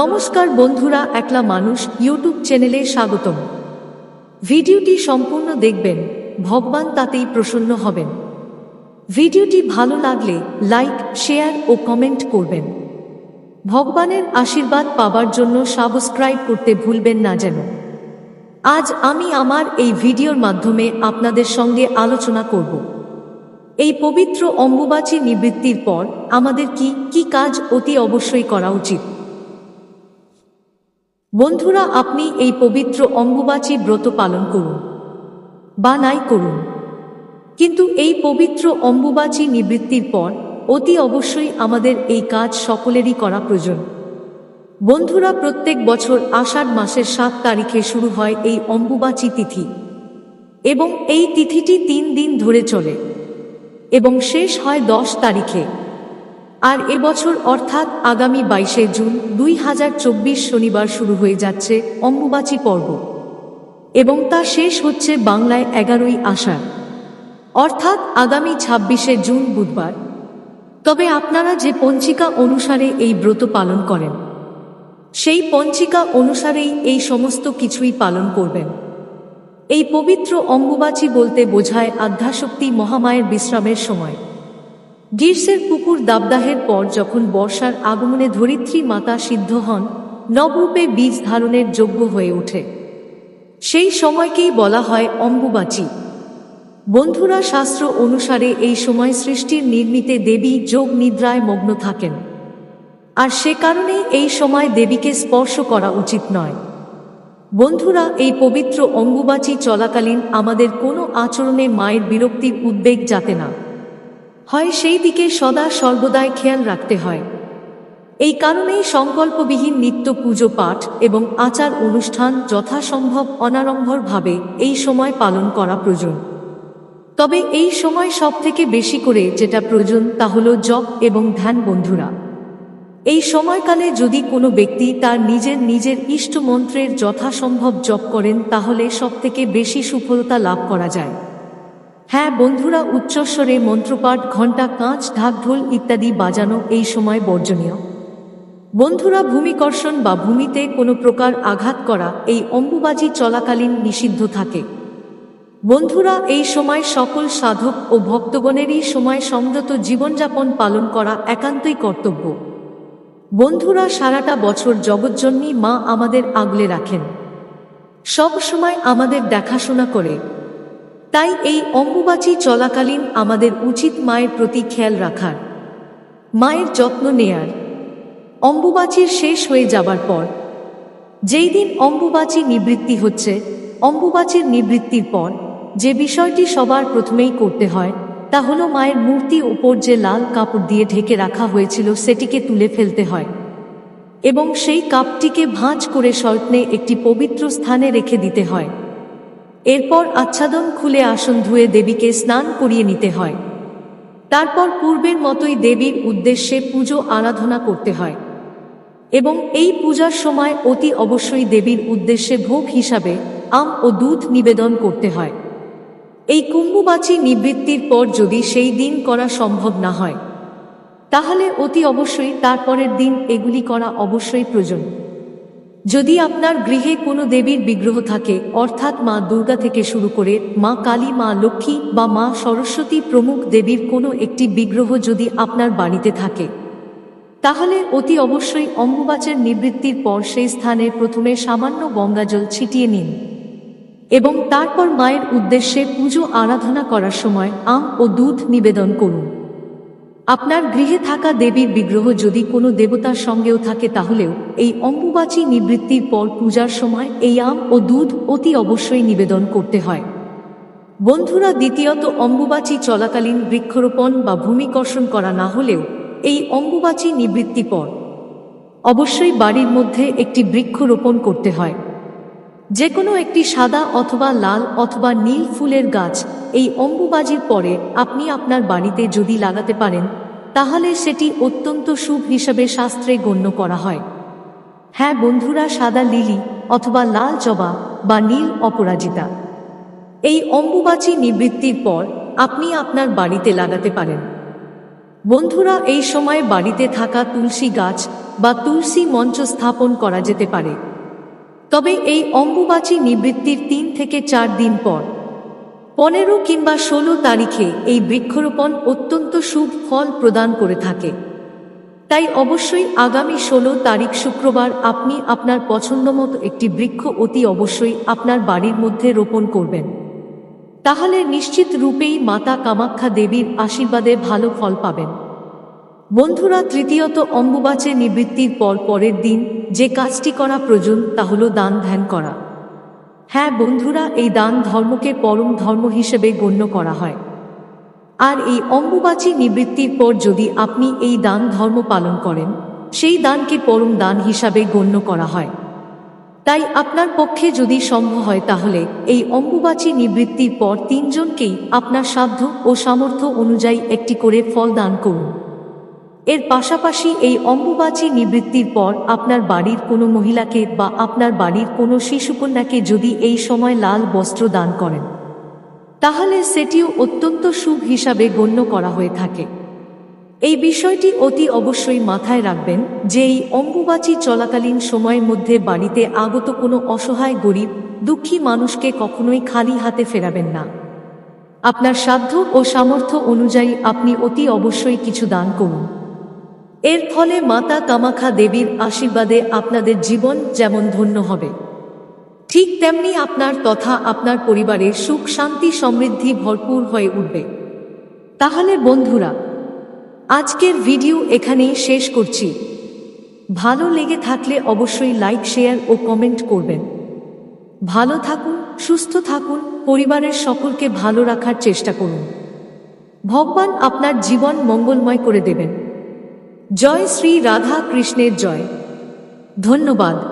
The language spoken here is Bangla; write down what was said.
নমস্কার বন্ধুরা, একলা মানুষ ইউটিউব চ্যানেলে স্বাগতম। ভিডিওটি সম্পূর্ণ দেখবেন, ভগবান তাতেই প্রসন্ন হবেন। ভিডিওটি ভালো লাগলে লাইক, শেয়ার ও কমেন্ট করবেন। ভগবানের আশীর্বাদ পাবার জন্য সাবস্ক্রাইব করতে ভুলবেন না যেন। আজ আমি আমার এই ভিডিওর মাধ্যমে আপনাদের সঙ্গে আলোচনা করব। এই পবিত্র অম্বুবাচী নিবৃত্তির পর আমাদের কি কি কাজ অতি অবশ্যই করা উচিত? বন্ধুরা, আপনি এই পবিত্র অম্বুবাচী ব্রত পালন করুন বা নাই করুন। কিন্তু এই পবিত্র অম্বুবাচী নিবৃত্তির পর অতি অবশ্যই আমাদের এই কাজ সকলেরই করা প্রয়োজন। বন্ধুরা, প্রত্যেক বছর আষাঢ় মাসের সাত তারিখে শুরু হয় এই অম্বুবাচী তিথি এবং এই তিথিটি তিন দিন ধরে চলে এবং শেষ হয় দশ তারিখে। আর এবছর অর্থাৎ আগামী বাইশে জুন দুই হাজার চব্বিশ শনিবার শুরু হয়ে যাচ্ছে অম্বুবাচী পর্ব। এবং তা শেষ হচ্ছে বাংলায় এগারোই আষাঢ়। অর্থাৎ আগামী ছাব্বিশে জুন বুধবার। তবে আপনারা যে পঞ্চিকা অনুসারে এই ব্রত পালন করেন, সেই পঞ্চিকা অনুসারেই এই সমস্ত কিছুই পালন করবেন। এই পবিত্র অম্বুবাচী বলতে বোঝায় আধ্যাশক্তি মহামায়ের বিশ্রামের সময়। গ্রীষ্মের পুকুর দাবদাহের পর যখন বর্ষার আগমনে ধরিত্রী মাতা সিদ্ধ হন, নবরূপে বীজ ধারণের যোগ্য হয়ে ওঠে। সেই সময়কেই বলা হয় অম্বুবাচী। বন্ধুরা, শাস্ত্র অনুসারে এই সময় সৃষ্টির নির্মিতে দেবী যোগ নিদ্রায় মগ্ন থাকেন। আর সে কারণেই এই সময় দেবীকে স্পর্শ করা উচিত নয়। বন্ধুরা, এই পবিত্র অম্বুবাচী চলাকালীন আমাদের কোনো আচরণে মায়ের বিরক্তির উদ্বেগ যাতে না। হয় সেই দিকে সদা সর্বদাই খেয়াল রাখতে হয়। এই কারণেই সংকল্পবিহীন নিত্য পুজো পাঠ এবং আচার অনুষ্ঠান যথাসম্ভব অনারম্ভরভাবে এই সময় পালন করা প্রয়োজন। তবে এই সময় সব থেকে বেশি করে যেটা প্রয়োজন তা হল জপ এবং ধ্যান বন্ধুরা। এই সময়কালে যদি কোনো ব্যক্তি তার নিজের নিজের ইষ্ট মন্ত্রের যথাসম্ভব জপ করেন তাহলে সব থেকে বেশি সুফলতা লাভ করা যায়। হ্যাঁ বন্ধুরা, উচ্চস্বরে মন্ত্রপাঠ, ঘণ্টা, কাঁচ, ঢাকঢোল ইত্যাদি বাজানো এই সময় বর্জনীয়। বন্ধুরা, ভূমিকর্ষণ বা ভূমিতে কোনো প্রকার আঘাত করা এই অম্বুবাজি চলাকালীন নিষিদ্ধ থাকে। বন্ধুরা, এই সময় সকল সাধক ও ভক্তগণেরই সময় সংযত জীবনযাপন পালন করা একান্তই কর্তব্য। বন্ধুরা, সারাটা বছর জগৎজন্মী মা আমাদের আগলে রাখেন। সব সময় আমাদের দেখাশোনা করে তাই এই অম্বুবাচী চলাকালীন আমাদের উচিত মায়ের প্রতি খেয়াল রাখার। মায়ের যত্ন নেয়ার। অম্বুবাচীর শেষ হয়ে যাবার পর, যেই দিন অম্বুবাচী নিবৃত্তি হচ্ছে, অম্বুবাচীর নিবৃত্তির পর যে বিষয়টি সবার প্রথমেই করতে হয়, তা হলো মায়ের মূর্তি উপর যে লাল কাপড় দিয়ে ঢেকে রাখা হয়েছিল সেটিকে তুলে ফেলতে হয় এবং সেই কাপটিকে ভাঁজ করে স্বপ্নে একটি পবিত্র স্থানে রেখে দিতে হয়। এরপর আচ্ছাদন খুলে আসন ধুয়ে দেবীকে স্নান করিয়ে নিতে হয়। তারপর পূর্বের মতোই দেবীর উদ্দেশ্যে পুজো আরাধনা করতে হয়। এবং এই পূজার সময় অতি অবশ্যই দেবীর উদ্দেশ্যে ভোগ হিসাবে আম ও দুধ নিবেদন করতে হয়। এই কুম্ভবাচী নিবৃত্তির পর যদি সেই দিন করা সম্ভব না হয়, তাহলে অতি অবশ্যই তারপরের দিন এগুলি করা অবশ্যই প্রয়োজন। যদি আপনার গৃহে কোনো দেবীর বিগ্রহ থাকে, অর্থাৎ মা দুর্গা থেকে শুরু করে মা কালী, মা লক্ষ্মী বা মা সরস্বতী প্রমুখ দেবীর কোনো একটি বিগ্রহ যদি আপনার বাড়িতে থাকে, তাহলে অতি অবশ্যই অম্বুবাচের নিবৃত্তির পর সেই স্থানে প্রথমে সামান্য গঙ্গাজল ছিটিয়ে নিন এবং তারপর মায়ের উদ্দেশ্যে পুজো আরাধনা করার সময় আম ও দুধ নিবেদন করুন। আপনার গৃহে থাকা দেবীর বিগ্রহ যদি কোনো দেবতার সঙ্গেও থাকে তাহলেও এই অম্বুবাচী নিবৃত্তির পর পূজার সময় এই আম ও দুধ অতি অবশ্যই নিবেদন করতে হয়। বন্ধুরা, দ্বিতীয়ত অম্বুবাচী চলাকালীন বৃক্ষরোপণ বা ভূমিকর্ষণ করা না হলেও এই অম্বুবাচী নিবৃত্তি পর অবশ্যই বাড়ির মধ্যে একটি বৃক্ষ রোপণ করতে হয়। যে কোনো একটি সাদা অথবা লাল অথবা নীল ফুলের গাছ এই অম্বুবাজির পরে আপনি আপনার বাড়িতে যদি লাগাতে পারেন, তাহলে সেটি অত্যন্ত শুভ হিসাবে শাস্ত্রে গণ্য করা হয়। হ্যাঁ বন্ধুরা, সাদা লিলি অথবা লাল জবা বা নীল অপরাজিতা। এই অম্বুবাচী নিবৃত্তির পর আপনি আপনার বাড়িতে লাগাতে পারেন। বন্ধুরা, এই সময় বাড়িতে থাকা তুলসী গাছ বা তুলসী মঞ্চ স্থাপন করা যেতে পারে। তবে এই অম্বুবাচী নিবৃত্তির তিন থেকে চার দিন পর। পনেরো কিংবা ষোলো তারিখে এই বৃক্ষরোপণ অত্যন্ত শুভ ফল প্রদান করে থাকে। তাই অবশ্যই আগামী ষোলো তারিখ শুক্রবার আপনি আপনার পছন্দমতো একটি বৃক্ষ অতি অবশ্যই আপনার বাড়ির মধ্যে রোপণ করবেন। তাহলে নিশ্চিত রূপেই মাতা কামাখ্যা দেবীর আশীর্বাদে ভালো ফল পাবেন। বন্ধুরা, তৃতীয়ত অম্বুবাচে নিবৃত্তির পর পরের দিন যে কাজটি করা প্রয়োজন, তা হল দান ধ্যান করা। হ্যাঁ বন্ধুরা, এই দান ধর্মকে পরম ধর্ম হিসেবে গণ্য করা হয়। আর এই অম্বুবাচী নিবৃত্তির পর যদি আপনি এই দান ধর্ম পালন করেন, সেই দানকে পরম দান হিসাবে গণ্য করা হয়। তাই আপনার পক্ষে যদি সম্ভব হয়, তাহলে এই অম্বুবাচী নিবৃত্তির পর তিনজনকেই আপনার সাধ্য ও সামর্থ্য অনুযায়ী একটি করে ফল দান করুন। এর পাশাপাশি এই অম্বুবাচী নিবৃত্তির পর আপনার বাড়ির কোনো মহিলাকে বা আপনার বাড়ির কোনো শিশুকন্যাকে যদি এই সময় লাল বস্ত্র দান করেন, তাহলে সেটিও অত্যন্ত শুভ হিসাবে গণ্য করা হয়ে থাকে। এই বিষয়টি অতি অবশ্যই মাথায় রাখবেন যে এই অম্বুবাচী চলাকালীন সময়ের মধ্যে বাড়িতে আগত কোনো অসহায় গরিব, দুঃখী মানুষকে কখনোই খালি হাতে ফেরাবেন না। আপনার সাধ্য ও সামর্থ্য অনুযায়ী আপনি অতি অবশ্যই কিছু দান করুন। এর ফলে মাতা কামাখা দেবীর আশীর্বাদে আপনাদের জীবন যেমন ধন্য হবে। ঠিক তেমনি আপনার তথা আপনার পরিবারের সুখ, শান্তি, সমৃদ্ধি ভরপুর হয়ে উঠবে। তাহলে বন্ধুরা, আজকের ভিডিও এখানেই শেষ করছি। ভালো লেগে থাকলে অবশ্যই লাইক, শেয়ার ও কমেন্ট করবেন। ভালো থাকুন, সুস্থ থাকুন, পরিবারের সকলকে ভালো রাখার চেষ্টা করুন। ভগবান আপনার জীবন মঙ্গলময় করে দেবেন। জয় শ্রী রাধা কৃষ্ণের জয়। ধন্যবাদ।